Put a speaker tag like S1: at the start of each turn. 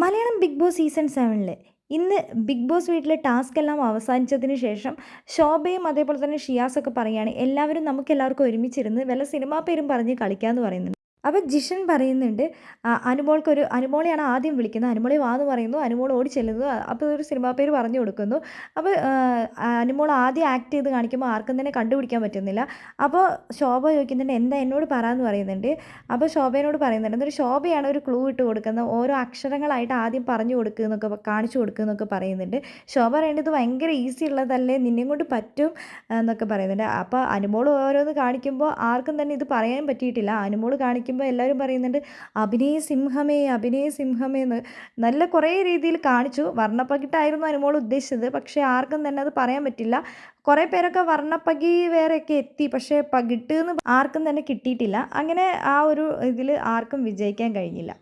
S1: Malayalam big boss season സെവനിൽ ഇന്ന് big boss വീട്ടിലെ ടാസ്ക് എല്ലാം അവസാനിച്ചതിന് ശേഷം ശോഭയും അതേപോലെ തന്നെ ഷിയാസൊക്കെ പറയുകയാണ് എല്ലാവരും നമുക്ക് എല്ലാവർക്കും ഒരുമിച്ചിരുന്ന് വല്ല സിനിമാ പേരും പറഞ്ഞ് കളിക്കാമെന്ന് പറയുന്നുണ്ട്. അപ്പോൾ ജിഷൻ പറയുന്നുണ്ട് അനുമോൾക്കൊരു അനുമോളെയാണ് ആദ്യം വിളിക്കുന്നത്. അനുമോളെ വാ എന്ന് പറയുന്നു അനുമോൾ ഓടി ചെല്ലുന്നു. അപ്പോൾ ഒരു സിനിമാ പേര് പറഞ്ഞു കൊടുക്കുന്നു. അപ്പോൾ അനുമോൾ ആദ്യം ആക്ട് ചെയ്ത് കാണിക്കുമ്പോൾ ആർക്കും തന്നെ കണ്ടുപിടിക്കാൻ പറ്റുന്നില്ല. അപ്പോൾ ശോഭ ചോദിക്കുന്നുണ്ട് എന്താ എന്നോട് പറയാമെന്ന് പറയുന്നുണ്ട്? അപ്പോൾ ശോഭയോട് പറയുന്നുണ്ട് എന്നൊരു ശോഭയാണ് ഒരു ക്ലൂ ഇട്ട് കൊടുക്കുന്നത്. ഓരോ അക്ഷരങ്ങളായിട്ട് ആദ്യം പറഞ്ഞു കൊടുക്കുക എന്നൊക്കെ കാണിച്ചു കൊടുക്കുക എന്നൊക്കെ പറയുന്നുണ്ട്. ശോഭ പറയേണ്ടത് ഭയങ്കര ഈസി ഉള്ളതല്ലേ? നിന്നെയും കൊണ്ട് പറ്റും എന്നൊക്കെ പറയുന്നുണ്ട്. അപ്പോൾ അനുമോൾ ഓരോന്ന് കാണിക്കുമ്പോൾ ആർക്കും തന്നെ ഇത് പറയാൻ പറ്റിയിട്ടില്ല. അനുമോൾ കാണിക്കുമ്പോൾ എല്ലാവരും പറയുന്നുണ്ട് അഭിനയ സിംഹമേ അഭിനയ സിംഹമേ എന്ന് നല്ല കുറേ രീതിയിൽ കാണിച്ചു. വർണപ്പകിട്ടായിരുന്നു അനുമോൾ ഉദ്ദേശിച്ചത്. പക്ഷേ ആർക്കും തന്നെ അത് പറയാൻ പറ്റില്ല. കുറേ പേരൊക്കെ വർണപ്പകി വേറെയൊക്കെ എത്തി. പക്ഷേ പകിട്ട് എന്ന് ആർക്കും തന്നെ കിട്ടിയിട്ടില്ല. അങ്ങനെ ആ ഒരു ഇതിൽ ആർക്കും വിജയിക്കാൻ കഴിഞ്ഞില്ല.